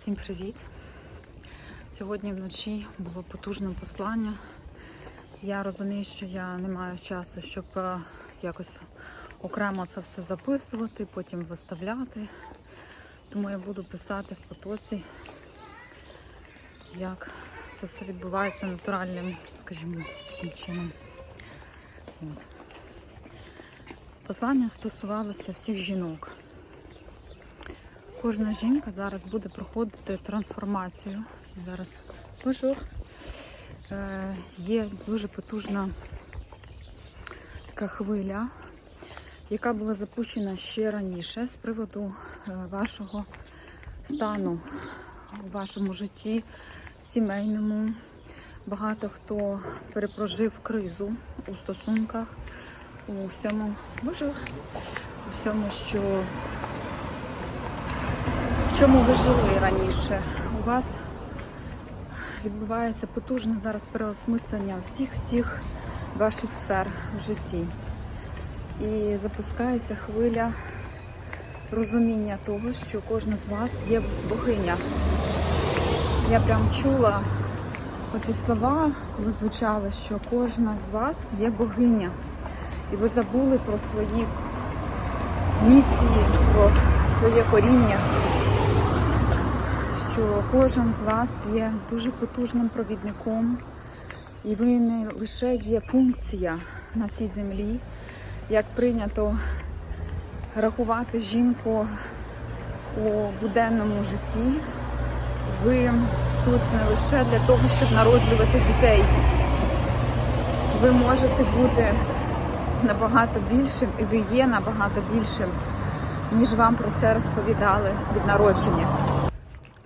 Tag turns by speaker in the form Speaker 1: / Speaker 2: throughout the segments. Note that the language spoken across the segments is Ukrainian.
Speaker 1: Всім привіт! Сьогодні вночі було потужне послання. Я розумію, що я не маю часу, щоб е, якось окремо це все записувати, потім виставляти. Тому я буду писати в потоці, як це все відбувається натуральним, скажімо, таким чином. От. Послання стосувалося всіх жінок. Кожна жінка зараз буде проходити трансформацію. Зараз Bonjour. Е, є дуже потужна така хвиля, яка була запущена ще раніше з приводу е, вашого стану у вашому житті, сімейному. Багато хто перепрожив кризу у стосунках, у всьому, Bonjour. у всьому, що чому ви жили раніше. У вас відбувається потужне зараз переосмислення всіх-всіх ваших сфер в житті. І запускається хвиля розуміння того, що кожна з вас є богиня. Я прям чула оці слова, коли звучали, що кожна з вас є богиня. І ви забули про свої місії, про своє коріння що кожен з вас є дуже потужним провідником, і ви не лише є функція на цій землі, як прийнято рахувати жінку у буденному житті. Ви тут не лише для того, щоб народжувати дітей. Ви можете бути набагато більшим, і ви є набагато більшим, ніж вам про це розповідали від народження.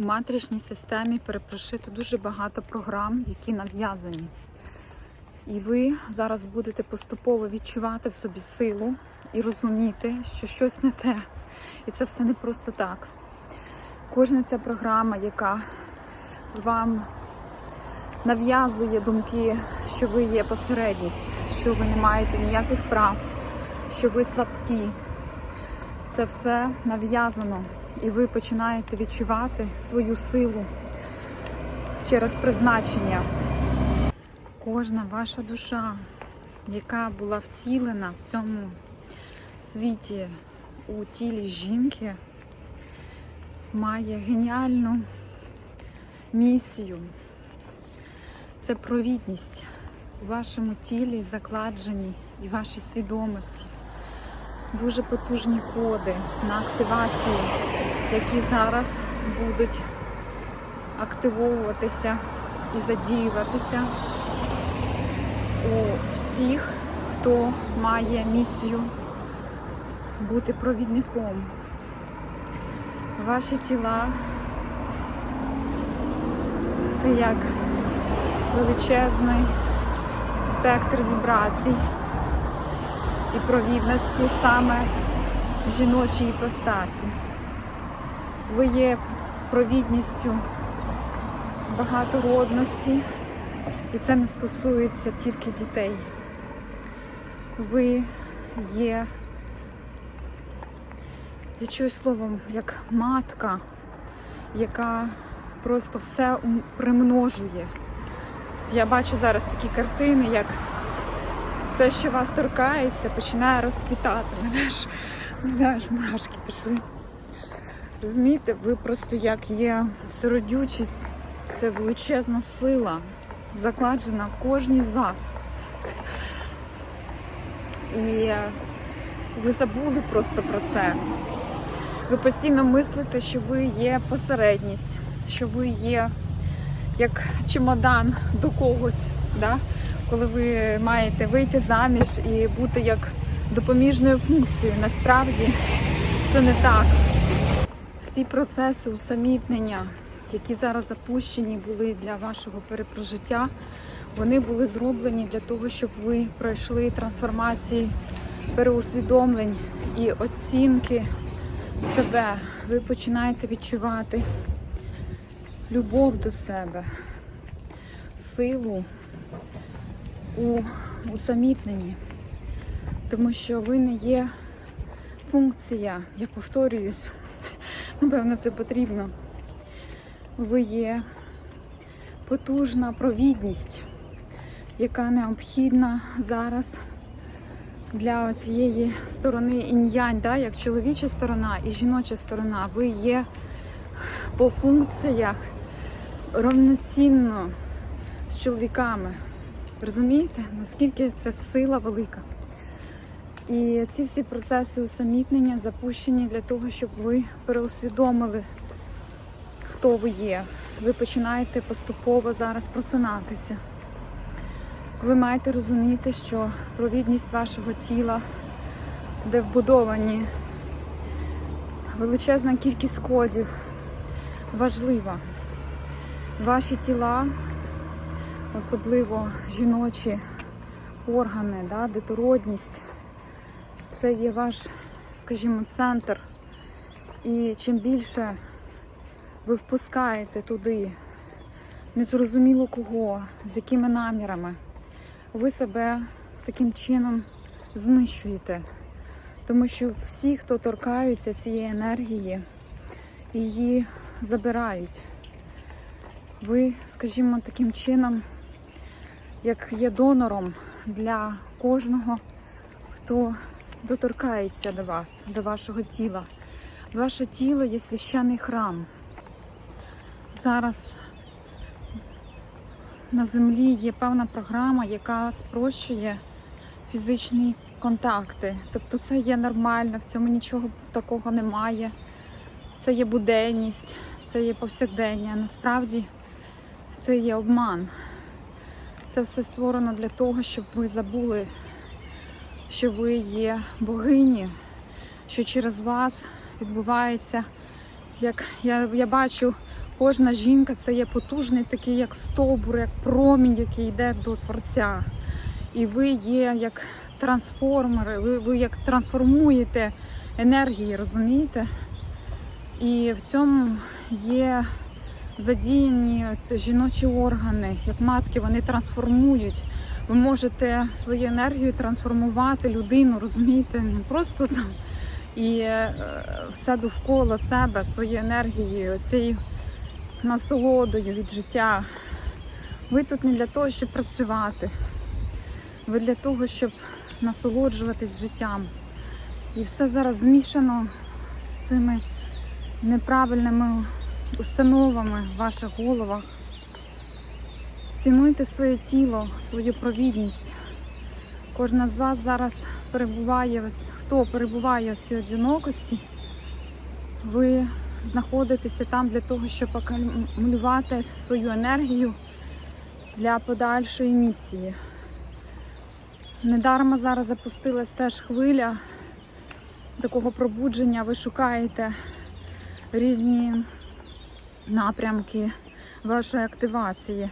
Speaker 1: Матричній системі перепрошито дуже багато програм, які нав'язані. І ви зараз будете поступово відчувати в собі силу і розуміти, що щось не те. І це все не просто так. Кожна ця програма, яка вам нав'язує думки, що ви є посередність, що ви не маєте ніяких прав, що ви слабкі, це все нав'язано і ви починаєте відчувати свою силу через призначення. Кожна ваша душа, яка була втілена в цьому світі у тілі жінки, має геніальну місію. Це провідність у вашому тілі закладжені і вашій свідомості дуже потужні коди на активацію, які зараз будуть активовуватися і задіюватися у всіх, хто має місію бути провідником. Ваші тіла це як величезний спектр вібрацій і провідності саме жіночій іпостасі. Ви є провідністю багатородності, і це не стосується тільки дітей. Ви є, я чую словом, як матка, яка просто все примножує. Я бачу зараз такі картини, як все, що вас торкається, починає розквітати. Мене ж, не знаю, мурашки пішли. Розумієте, ви просто як є сиродючість, це величезна сила, закладена в кожній з вас. І ви забули просто про це. Ви постійно мислите, що ви є посередність, що ви є як чемодан до когось. Да? Коли ви маєте вийти заміж і бути як допоміжною функцією. Насправді це не так. Всі процеси усамітнення, які зараз запущені були для вашого перепрожиття, вони були зроблені для того, щоб ви пройшли трансформації переусвідомлень і оцінки себе. Ви починаєте відчувати любов до себе, силу у усамітненні, тому що ви не є функція, я повторююсь, напевно, це потрібно. ви є потужна провідність, яка необхідна зараз для цієї сторони інь-янь, да? як чоловіча сторона і жіноча сторона. Ви є по функціях равноцінно з чоловіками. Розумієте, наскільки це сила велика? І ці всі процеси усамітнення запущені для того, щоб ви переусвідомили, хто ви є. Ви починаєте поступово зараз просинатися. Ви маєте розуміти, що провідність вашого тіла, де вбудовані величезна кількість кодів, важлива. Ваші тіла, особливо жіночі органи, да, детородність, це є ваш, скажімо, центр. І чим більше ви впускаєте туди незрозуміло кого, з якими намірами, ви себе таким чином знищуєте. Тому що всі, хто торкаються цієї енергії, її забирають. Ви, скажімо, таким чином, як є донором для кожного, хто доторкається до вас, до вашого тіла. Ваше тіло є священний храм. Зараз на землі є певна програма, яка спрощує фізичні контакти. Тобто це є нормально, в цьому нічого такого немає. Це є буденність, це є повсякдення. Насправді це є обман. Це все створено для того, щоб ви забули, що ви є богині, що через вас відбувається, як я, я бачу, кожна жінка це є потужний такий, як стовбур, як промінь, який йде до Творця. І ви є як трансформери, ви, ви як трансформуєте енергії, розумієте? І в цьому є задіяні жіночі органи, як матки, вони трансформують. Ви можете свою енергію трансформувати людину, розумієте, не просто там і е, все довкола себе, своєю енергією, цією насолодою від життя. Ви тут не для того, щоб працювати. Ви для того, щоб насолоджуватись життям. І все зараз змішано з цими неправильними установами в ваших головах. Цінуйте своє тіло, свою провідність. Кожна з вас зараз перебуває, хто перебуває в цій одинокості, ви знаходитеся там для того, щоб акумулювати свою енергію для подальшої місії. Недарма зараз запустилась теж хвиля такого пробудження. Ви шукаєте різні напрямки вашої активації.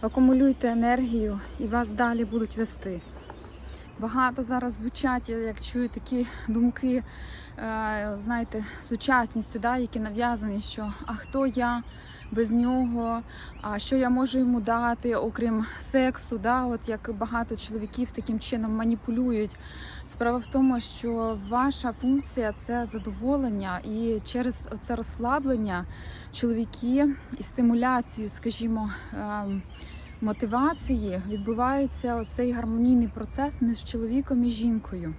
Speaker 1: Акумулюйте енергію і вас далі будуть вести. Багато зараз звучать, як чую такі думки, е, знаєте, сучасністю, да, які нав'язані, що а хто я без нього, а що я можу йому дати, окрім сексу, да, от як багато чоловіків таким чином маніпулюють. Справа в тому, що ваша функція це задоволення, і через це розслаблення чоловіки і стимуляцію, скажімо. Мотивації відбувається оцей гармонійний процес між чоловіком і жінкою.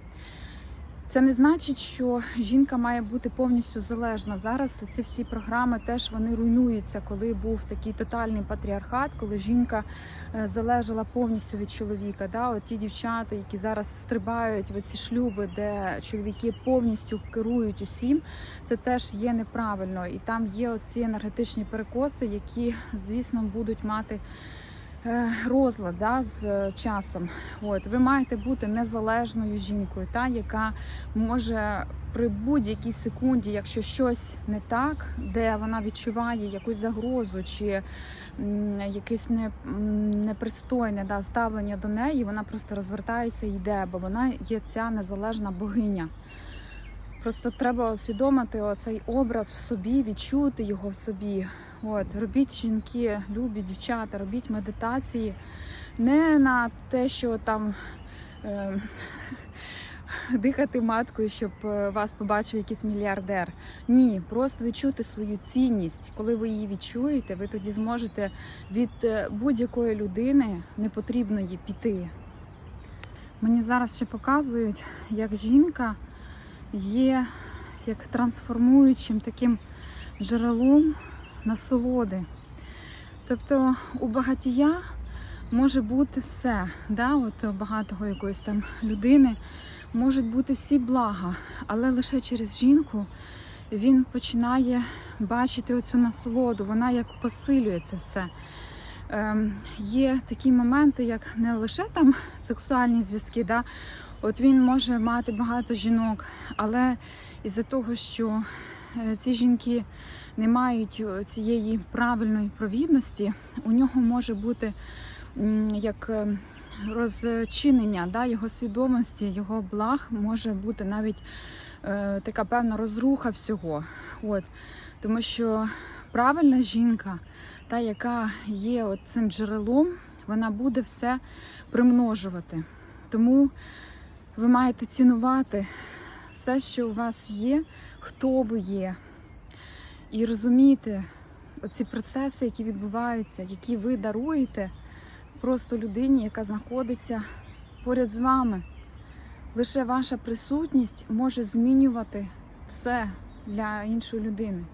Speaker 1: Це не значить, що жінка має бути повністю залежна. Зараз ці всі програми теж вони руйнуються, коли був такий тотальний патріархат, коли жінка е, залежала повністю від чоловіка. Да? От ті дівчата, які зараз стрибають в ці шлюби, де чоловіки повністю керують усім, це теж є неправильно. І там є оці енергетичні перекоси, які, звісно, будуть мати розлад да, з е, часом. От ви маєте бути незалежною жінкою, та яка може при будь-якій секунді, якщо щось не так, де вона відчуває якусь загрозу чи якесь не, непристойне да, ставлення до неї, вона просто розвертається і йде, бо вона є ця незалежна богиня. Просто треба усвідомити оцей образ в собі, відчути його в собі. От, робіть жінки, любі дівчата, робіть медитації не на те, що там е, дихати маткою, щоб е, вас побачив якийсь мільярдер. Ні, просто відчути свою цінність. Коли ви її відчуєте, ви тоді зможете від е, будь-якої людини непотрібної піти. Мені зараз ще показують, як жінка є як трансформуючим таким джерелом насолоди. Тобто у багатія може бути все. Да? От багатого якоїсь там людини можуть бути всі блага, але лише через жінку він починає бачити оцю насолоду, вона як посилює це все. Ем, є такі моменти, як не лише там сексуальні зв'язки, да? от він може мати багато жінок, але із-за того, що ці жінки не мають е, цієї правильної провідності, у нього може бути як е, розчинення да, його свідомості, його благ може бути навіть е, така певна розруха всього. От. Тому що правильна жінка, та, яка є цим джерелом, вона буде все примножувати. Тому ви маєте цінувати все, що у вас є, хто ви є, і розуміти оці процеси, які відбуваються, які ви даруєте просто людині, яка знаходиться поряд з вами. Лише ваша присутність може змінювати все для іншої людини.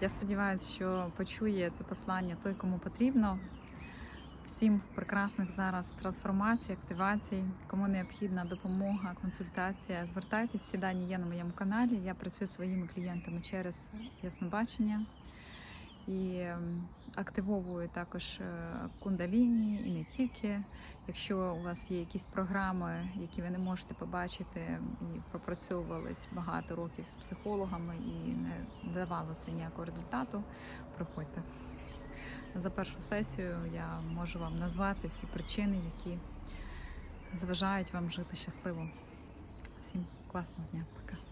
Speaker 2: Я сподіваюся, що почує це послання той, кому потрібно. Всім прекрасних зараз трансформацій, активацій, кому необхідна допомога, консультація. Звертайтесь, всі дані є на моєму каналі. Я працюю своїми клієнтами через яснобачення і ем, активовую також е, кундаліні і не тільки. Якщо у вас є якісь програми, які ви не можете побачити і пропрацьовувались багато років з психологами і не давало це ніякого результату, приходьте. За першу сесію я можу вам назвати всі причини, які заважають вам жити щасливо. Всім класного дня, пока.